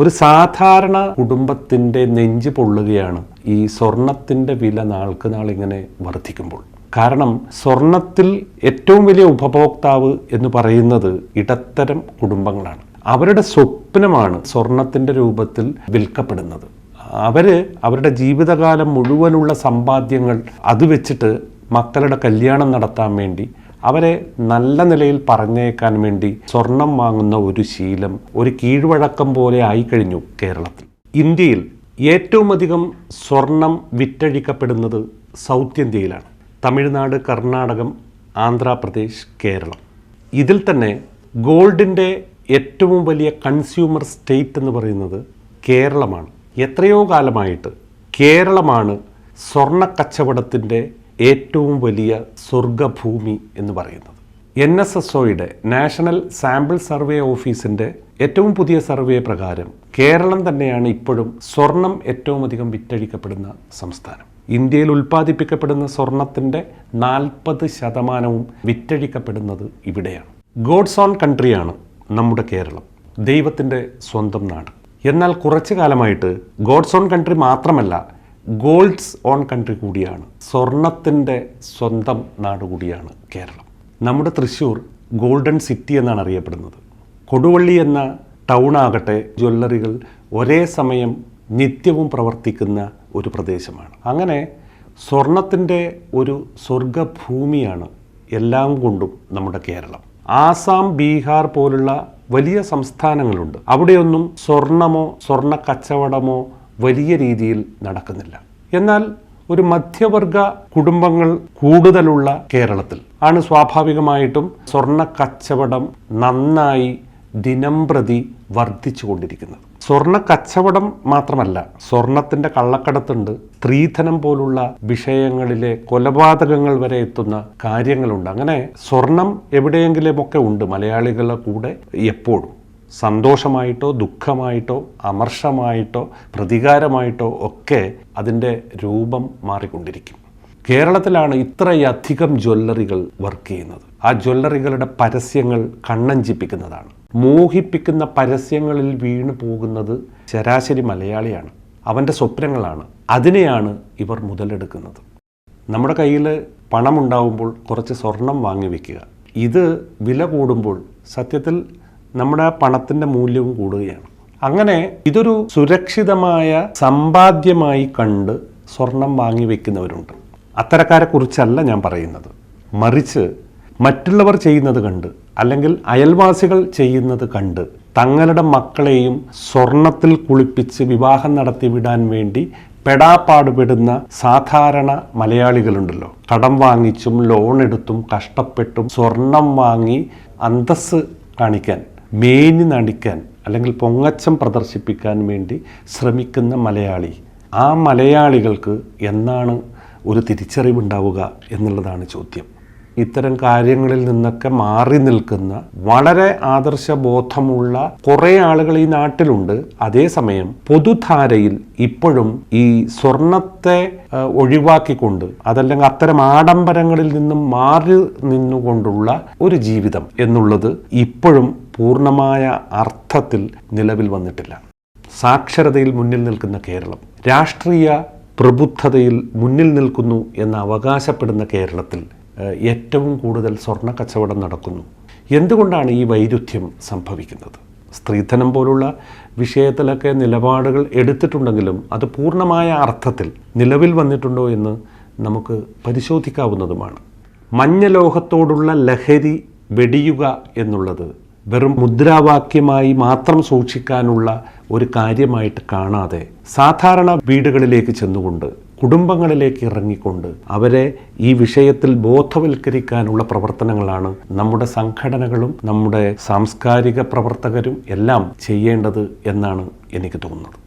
ഒരു സാധാരണ കുടുംബത്തിന്റെ നെഞ്ച് പൊള്ളുകയാണ് ഈ സ്വർണത്തിന്റെ വില നാൾക്ക് നാൾ ഇങ്ങനെ വർദ്ധിക്കുമ്പോൾ. കാരണം സ്വർണത്തിൽ ഏറ്റവും വലിയ ഉപഭോക്താവ് എന്ന് പറയുന്നത് ഇടത്തരം കുടുംബങ്ങളാണ്. അവരുടെ സ്വപ്നമാണ് സ്വർണത്തിന്റെ രൂപത്തിൽ വിൽക്കപ്പെടുന്നത്. അവർ അവരുടെ ജീവിതകാലം മുഴുവനുള്ള സമ്പാദ്യങ്ങൾ അത് വെച്ചിട്ട് മക്കളുടെ കല്യാണം നടത്താൻ വേണ്ടി അവരെ നല്ല നിലയിൽ പറഞ്ഞേക്കാൻ വേണ്ടി സ്വർണം വാങ്ങുന്ന ഒരു ശീലം ഒരു കീഴ്വഴക്കം പോലെ ആയിക്കഴിഞ്ഞു കേരളത്തിൽ. ഇന്ത്യയിൽ ഏറ്റവും അധികം സ്വർണം വിറ്റഴിക്കപ്പെടുന്നത് സൗത്ത് ഇന്ത്യയിലാണ്. തമിഴ്നാട് കർണാടകം ആന്ധ്രാപ്രദേശ് കേരളം. ഇതിൽ തന്നെ ഗോൾഡിന്റെ ഏറ്റവും വലിയ കൺസ്യൂമർ സ്റ്റേറ്റ് എന്ന് പറയുന്നത് കേരളമാണ്. എത്രയോ കാലമായിട്ട് കേരളമാണ് സ്വർണ കച്ചവടത്തിന്റെ ഏറ്റവും വലിയ സ്വർഗഭൂമി എന്ന് പറയുന്നത്. എൻ എസ് എസ് ഒയുടെ നാഷണൽ സാമ്പിൾ സർവേ ഓഫീസിന്റെ ഏറ്റവും പുതിയ സർവേ പ്രകാരം കേരളം തന്നെയാണ് ഇപ്പോഴും സ്വർണം ഏറ്റവും അധികം വിറ്റഴിക്കപ്പെടുന്ന സംസ്ഥാനം. ഇന്ത്യയിൽ ഉൽപ്പാദിപ്പിക്കപ്പെടുന്ന സ്വർണത്തിന്റെ നാൽപ്പത് ശതമാനവും വിറ്റഴിക്കപ്പെടുന്നത് ഇവിടെയാണ്. ഗോഡ്സ് ഓൺ കൺട്രിയാണ് നമ്മുടെ കേരളം ദൈവത്തിന്റെ സ്വന്തം നാട്. എന്നാൽ കുറച്ചു കാലമായിട്ട് ഗോഡ്സ് ഓൺ കൺട്രി മാത്രമല്ല ഗോൾഡ്സ് ഓൺ കൺട്രി കൂടിയാണ്. സ്വർണത്തിന്റെ സ്വന്തം നാട് കൂടിയാണ് കേരളം. നമ്മുടെ തൃശ്ശൂർ ഗോൾഡൻ സിറ്റി എന്നാണ് അറിയപ്പെടുന്നത്. കൊടുവള്ളി എന്ന ടൗൺ ആകട്ടെ ജ്വല്ലറികൾ ഒരേ സമയം നിത്യവും പ്രവർത്തിക്കുന്ന ഒരു പ്രദേശമാണ്. അങ്ങനെ സ്വർണത്തിന്റെ ഒരു സ്വർഗഭൂമിയാണ് എല്ലാം കൊണ്ടും നമ്മുടെ കേരളം. ആസാം ബീഹാർ പോലുള്ള വലിയ സംസ്ഥാനങ്ങളുണ്ട്. അവിടെയൊന്നും സ്വർണമോ സ്വർണ കച്ചവടമോ വലിയ രീതിയിൽ നടക്കുന്നില്ല. എന്നാൽ ഒരു മധ്യവർഗ കുടുംബങ്ങൾ കൂടുതലുള്ള കേരളത്തിൽ ആണ് സ്വാഭാവികമായിട്ടും സ്വർണ കച്ചവടം നന്നായി ദിനം പ്രതി വർദ്ധിച്ചു കൊണ്ടിരിക്കുന്നത് സ്വർണ കച്ചവടം മാത്രമല്ല സ്വർണത്തിന്റെ കള്ളക്കടത്തുണ്ട് സ്ത്രീധനം പോലുള്ള വിഷയങ്ങളിലെ കൊലപാതകങ്ങൾ വരെ എത്തുന്ന കാര്യങ്ങളുണ്ട്. അങ്ങനെ സ്വർണം എവിടെയെങ്കിലുമൊക്കെ ഉണ്ട് മലയാളികളുടെ കൂടെ എപ്പോഴും. സന്തോഷമായിട്ടോ ദുഃഖമായിട്ടോ അമർഷമായിട്ടോ പ്രതികാരമായിട്ടോ ഒക്കെ അതിന്റെ രൂപം മാറിക്കൊണ്ടിരിക്കും. കേരളത്തിലാണ് ഇത്രയധികം ജ്വല്ലറികൾ വർക്ക് ചെയ്യുന്നത്. ആ ജ്വല്ലറികളുടെ പരസ്യങ്ങൾ കണ്ണഞ്ചിപ്പിക്കുന്നതാണ്. മോഹിപ്പിക്കുന്ന പരസ്യങ്ങളിൽ വീണു പോകുന്നത് ശരാശരി മലയാളിയാണ്. അവന്റെ സ്വപ്നങ്ങളാണ്. അതിനെയാണ് ഇവർ മുതലെടുക്കുന്നത്. നമ്മുടെ കയ്യിൽ പണമുണ്ടാവുമ്പോൾ കുറച്ച് സ്വർണം വാങ്ങി വെക്കുക. ഇത് വില കൂടുമ്പോൾ സത്യത്തിൽ നമ്മുടെ പണത്തിന്റെ മൂല്യവും കൂടുകയാണ്. അങ്ങനെ ഇതൊരു സുരക്ഷിതമായ സമ്പാദ്യമായി കണ്ട് സ്വർണം വാങ്ങി വെക്കുന്നവരുണ്ട്. അത്തരക്കാരെ കുറിച്ചല്ല ഞാൻ പറയുന്നത്. മറിച്ച് മറ്റുള്ളവർ ചെയ്യുന്നത് കണ്ട് അല്ലെങ്കിൽ അയൽവാസികൾ ചെയ്യുന്നത് കണ്ട് തങ്ങളുടെ മക്കളെയും സ്വർണത്തിൽ കുളിപ്പിച്ച് വിവാഹം നടത്തി വിടാൻ വേണ്ടി പെടാപ്പാടുപെടുന്ന സാധാരണ മലയാളികളുണ്ടല്ലോ. കടം വാങ്ങിച്ചും ലോൺ എടുത്തും കഷ്ടപ്പെട്ടും സ്വർണം വാങ്ങി അന്തസ് കാണിക്കാൻ. മേനി നടിക്കാൻ അല്ലെങ്കിൽ പൊങ്ങച്ചം പ്രദർശിപ്പിക്കാൻ വേണ്ടി ശ്രമിക്കുന്ന മലയാളി. ആ മലയാളികൾക്ക് എന്നാണ് ഒരു തിരിച്ചറിവുണ്ടാവുക എന്നുള്ളതാണ് ചോദ്യം. ഇത്തരം കാര്യങ്ങളിൽ നിന്നൊക്കെ മാറി നിൽക്കുന്ന വളരെ ആദർശബോധമുള്ള കുറേ ആളുകൾ ഈ നാട്ടിലുണ്ട്. അതേസമയം പൊതുധാരയിൽ ഇപ്പോഴും ഈ സ്വർണത്തെ ഒഴിവാക്കിക്കൊണ്ട് അതല്ലെങ്കിൽ അത്തരം ആഡംബരങ്ങളിൽ നിന്നും മാറി നിന്നുകൊണ്ടുള്ള ഒരു ജീവിതം എന്നുള്ളത് ഇപ്പോഴും പൂർണമായ അർത്ഥത്തിൽ നിലവിൽ വന്നിട്ടില്ല. സാക്ഷരതയിൽ മുന്നിൽ നിൽക്കുന്ന കേരളം രാഷ്ട്രീയ പ്രബുദ്ധതയിൽ മുന്നിൽ നിൽക്കുന്നു എന്ന് അവകാശപ്പെടുന്ന കേരളത്തിൽ ഏറ്റവും കൂടുതൽ സ്വർണ കച്ചവടം നടക്കുന്നു. എന്തുകൊണ്ടാണ് ഈ വൈരുദ്ധ്യം സംഭവിക്കുന്നത്? സ്ത്രീധനം പോലുള്ള വിഷയത്തിലൊക്കെ നിലപാടുകൾ എടുത്തിട്ടുണ്ടെങ്കിലും അത് പൂർണമായ അർത്ഥത്തിൽ നിലവിൽ വന്നിട്ടുണ്ടോ എന്ന് നമുക്ക് പരിശോധിക്കാവുന്നതുമാണ്. മഞ്ഞലോഹത്തോടുള്ള ലഹരി വെടിയുക എന്നുള്ളത് വെറും മുദ്രാവാക്യമായി മാത്രം സൂക്ഷിക്കാനുള്ള ഒരു കാര്യമായിട്ട് കാണാതെ സാധാരണ വീടുകളിലേക്ക് ചെന്നുകൊണ്ട് കുടുംബങ്ങളിലേക്ക് ഇറങ്ങിക്കൊണ്ട് അവരെ ഈ വിഷയത്തിൽ ബോധവൽക്കരിക്കാനുള്ള പ്രവർത്തനങ്ങളാണ് നമ്മുടെ സംഘടനകളും നമ്മുടെ സാംസ്കാരിക പ്രവർത്തകരും എല്ലാം ചെയ്യേണ്ടത് എന്നാണ് എനിക്ക് തോന്നുന്നത്.